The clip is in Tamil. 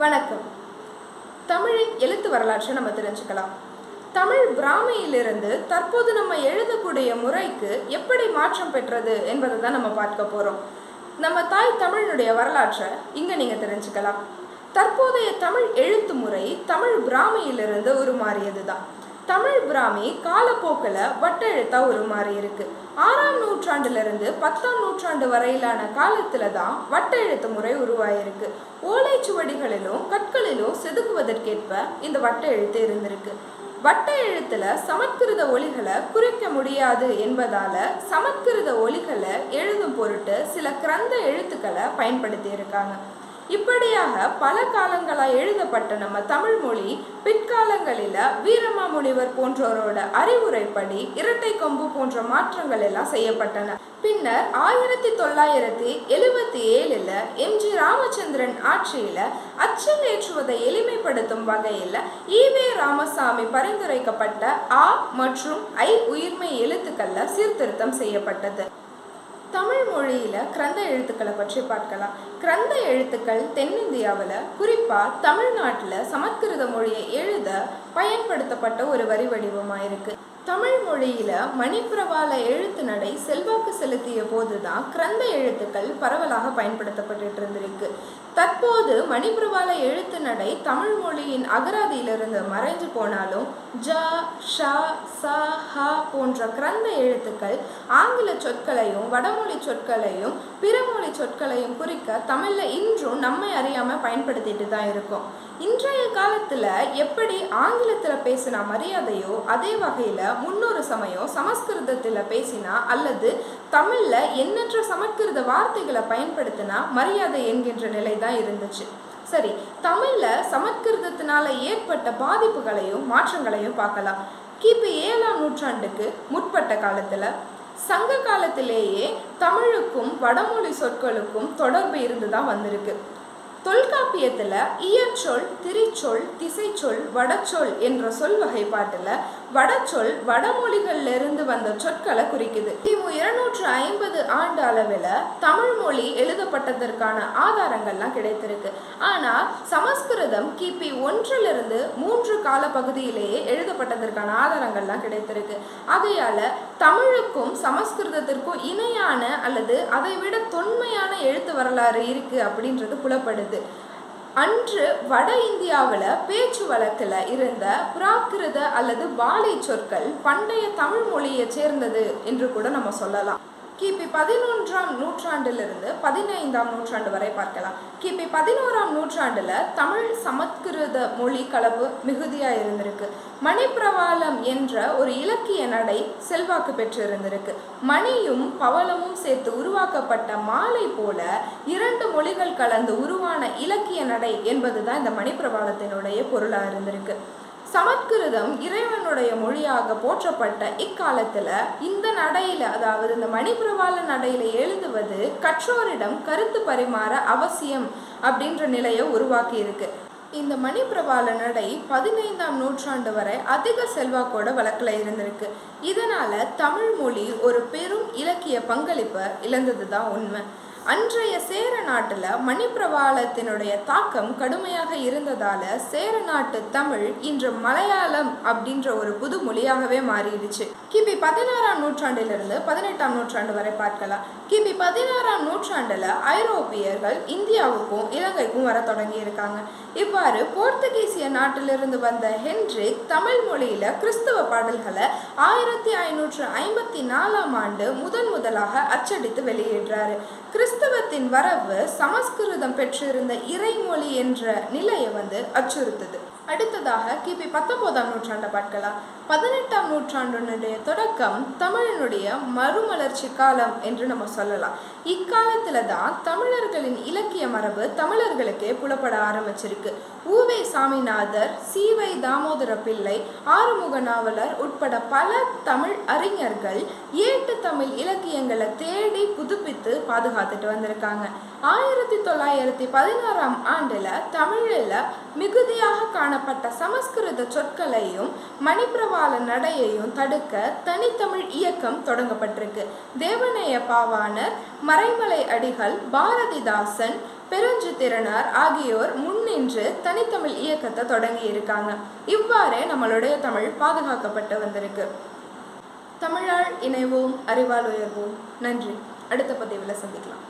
வணக்கம். தமிழின் எழுத்து வரலாற்றை நம்ம தெரிஞ்சுக்கலாம். தமிழ் பிராமியிலிருந்து தற்போது நம்ம எழுதக்கூடிய முறைக்கு எப்படி மாற்றம் பெற்றது என்பதை தான் நம்ம பார்க்க போகிறோம் நம்ம தாய் தமிழினுடைய வரலாற்றை இங்கே நீங்கள் தெரிஞ்சுக்கலாம். தற்போதைய தமிழ் எழுத்து முறை தமிழ் பிராமியிலிருந்து உருமாறியது தான் தமிழ் பிராமி காலப்போக்கில் வட்டெழுத்தாக உருமாறி இருக்குது ஆறாம் நூற்றாண்டிலிருந்து பத்தாம் நூற்றாண்டு வரையிலான காலத்தில் தான் வட்ட எழுத்து முறை உருவாயிருக்கு. ஓலைச்சுவடிகளிலும் கற்களிலும் செதுக்குவதற்கேற்ப இந்த வட்ட எழுத்து இருந்திருக்கு. வட்ட எழுத்துல சமஸ்கிருத ஒலிகளை குறிக்க முடியாது என்பதால சமஸ்கிருத ஒலிகளை எழுதும் பொருட்டு சில கிரந்த எழுத்துக்களை பயன்படுத்தி இருக்காங்க இப்படியாக பல காலங்களாக எழுதப்பட்ட நம்ம தமிழ் மொழி பிற்காலங்களில் வீரமாமுனிவர் போன்றோரோட அறிவுரைப்படி இரட்டை கொம்பு போன்ற மாற்றங்கள் எல்லாம் செய்யப்பட்டன. பின்னர் ஆயிரத்தி தொள்ளாயிரத்தி எழுபத்தி ஏழில் எம்ஜி ராமச்சந்திரன் ஆட்சியில் அச்சம் ஏற்றுவதை எளிமைப்படுத்தும் வகையில் ஈவே ராமசாமி பரிந்துரைக்கப்பட்ட ஆ மற்றும் ஐ உயிர்மை எழுத்துக்கள்ல சீர்திருத்தம் செய்யப்பட்டது. தமிழ் மொழியில கிரந்த எழுத்துக்களை பற்றி பார்க்கலாம். கிரந்த எழுத்துக்கள் தென்னிந்தியாவில் குறிப்பாக தமிழ்நாட்டில் சமஸ்கிருத மொழியை எழுத பயன்படுத்தப்பட்ட ஒரு வரி வடிவமாக இருக்கு. தமிழ் மொழியில மணிப்பிரவால எழுத்து நடை செல்வாக்கு செலுத்திய போதுதான் கிரந்த எழுத்துக்கள் பரவலாக பயன்படுத்தப்பட்டு தற்போது மணிப்பிரவாள எழுத்து நடை தமிழ் மொழியின் அகராதியிலிருந்து மறைஞ்சு போனாலும் ஜ ஷ ச ஹ போன்ற கிரந்த எழுத்துக்கள் ஆங்கில சொற்களையும் வடமொழி சொற்களையும் பிறமொழி சொற்களையும் குறிக்க தமிழில் இன்றும் நம்மை அறியாமல் பயன்படுத்திட்டு தான் இருக்கோம். இன்றைய காலத்துல எப்படி ஆங்கிலத்துல பேசினா மரியாதையோ அதே வகையில முன்னொரு சமயம் சமஸ்கிருதத்துல பேசினா அல்லது தமிழ்ல எண்ணற்ற சமஸ்கிருத வார்த்தைகளை பயன்படுத்தினா மரியாதை என்கின்ற நிலை தான் இருந்துச்சு. சரி தமிழ்ல சமஸ்கிருதத்தினால ஏற்பட்ட பாதிப்புகளையும் மாற்றங்களையும் பார்க்கலாம். கிபி ஏழாம் நூற்றாண்டுக்கு முற்பட்ட காலத்துல சங்க காலத்திலேயே தமிழுக்கும் வடமொழி சொற்களுக்கும் தொடர்பு இருந்து தான் வந்திருக்கு. தொல்காப்பியத்தில் இயற்சொல் திரிச்சொல் திசைச்சொல் வடச்சொல் என்ற சொல் வகைப்பாட்டில் வடச்சொல் வடமொழிகளிலிருந்து வந்த சொற்களை குறிக்குது. கிமு இருநூற்று ஐம்பது ஆண்டு அளவில் தமிழ் மொழி எழுதப்பட்டதற்கான ஆதாரங்கள்லாம் கிடைத்திருக்கு. ஆனால் சமஸ்கிருதம் கிபி ஒன்றிலிருந்து மூன்று கால பகுதியிலேயே எழுதப்பட்டதற்கான ஆதாரங்கள்லாம் கிடைத்திருக்கு. அதையால் தமிழுக்கும் சமஸ்கிருதத்திற்கும் இணையான அல்லது அதை விட தொன்மையான எழுத்து வரலாறு இருக்குது அப்படின்றது புலப்படுது. அன்று வட இந்தியாவில் பேச்சு வழக்கில் இருந்த பிராகிருத அல்லது பாலை சொற்கள் பண்டைய தமிழ் மொழியை சேர்ந்தது என்று கூட நம்ம சொல்லலாம். கிபி பதினொன்றாம் நூற்றாண்டிலிருந்து பதினைந்தாம் நூற்றாண்டு வரை பார்க்கலாம். கிபி பதினோராம் நூற்றாண்டுல தமிழ் சமஸ்கிருத மொழி கலப்பு மிகுதியா இருந்திருக்கு. மணிப்பிரவாளம் என்ற ஒரு இலக்கிய நடை செல்வாக்கு பெற்று இருந்திருக்கு மணியும் பவளமும் சேர்த்து உருவாக்கப்பட்ட மாலை போல இரண்டு மொழிகள் கலந்து உருவான இலக்கிய நடை என்பதுதான் இந்த மணிப்பிரவாளத்தினுடைய பொருளா இருந்திருக்கு. சமஸ்கிருதம் இறைவனுடைய மொழியாக போற்றப்பட்ட இக்காலத்துல இந்த நடையில அதாவது இந்த மணிப்பிரவாள நடையில எழுதுவது கற்றோரிடம் கருத்து பரிமாற அவசியம் அப்படின்ற நிலையை உருவாக்கி இருக்கு இந்த மணிப்பிரவாள நடை பதினைந்தாம் நூற்றாண்டு வரை அதிக செல்வாக்கோட வழக்கில் இருந்திருக்கு. இதனால தமிழ் மொழி ஒரு பெரும் இலக்கிய பங்களிப்பை இழந்தது தான் உண்மை. அன்றைய சேர நாட்டில் மணிப்பிரவாளத்தினுடைய தாக்கம் கடுமையாக இருந்ததால சேர நாட்டு தமிழ் இன்று மலையாளம் அப்படின்ற ஒரு புது மொழியாகவே மாறிடுச்சு. கிபி பதினாறாம் நூற்றாண்டிலிருந்து பதினெட்டாம் நூற்றாண்டு வரை பார்க்கலாம். கிபி பதினாறாம் நூற்றாண்டுல ஐரோப்பியர்கள் இந்தியாவுக்கும் இலங்கைக்கும் வர தொடங்கி இருக்காங்க. இவ்வாறு போர்த்துகீசிய நாட்டிலிருந்து வந்த ஹென்ரிக் தமிழ் மொழியில கிறிஸ்தவ பாடல்களை ஆயிரத்தி ஐநூற்று ஐம்பத்தி நாலாம் ஆண்டு முதன் முதலாக அச்சடித்து வெளியிடுறாரு. கிறிஸ்தவத்தின் வரவு சமஸ்கிருதம் பெற்றிருந்த இறைமொழி என்ற நிலையை வந்து அச்சுறுத்தது. அடுத்ததாக கிபி பத்தொன்பதாம் நூற்றாண்டை பார்க்கலாம் பதினெட்டாம் நூற்றாண்டினுடைய தொடக்கம் தமிழனுடைய மறுமலர்ச்சி காலம் என்று நம்ம சொல்லலாம். இக்காலத்துல தான் தமிழர்களின் இலக்கிய மரபு தமிழர்களுக்கே புலப்பட ஆரம்பிச்சிருக்கு. ஊவே சாமிநாதர் சீவை தாமோதர பிள்ளை ஆறுமுக நாவலர் உட்பட பல தமிழ் அறிஞர்கள் ஏட்டு தமிழ் இலக்கியங்களை தேடி புதுப்பித்து பாதுகாத்துட்டு வந்திருக்காங்க. ஆயிரத்தி தொள்ளாயிரத்தி பதினாறாம் ஆண்டுல தமிழில் மிகுதியாக காணப்பட்ட சமஸ்கிருத சொற்களையும் மணிப்பிரவாள நடையையும் தடுக்க தனித்தமிழ் இயக்கம் தொடங்கப்பட்டிருக்கு. தேவநேய பாவாணர் மறைமலை அடிகள் பாரதிதாசன் பெருஞ்சித்திரனார் ஆகியோர் முன்னின்று தனித்தமிழ் இயக்கத்தை தொடங்கி இருக்காங்க இவ்வாறே நம்மளுடைய தமிழ் பாதுகாக்கப்பட்டு வந்திருக்கு. தமிழால் இணைவோம் அறிவால் உயர்வோம். நன்றி. அடுத்த பதிவில் சந்திக்கலாம்.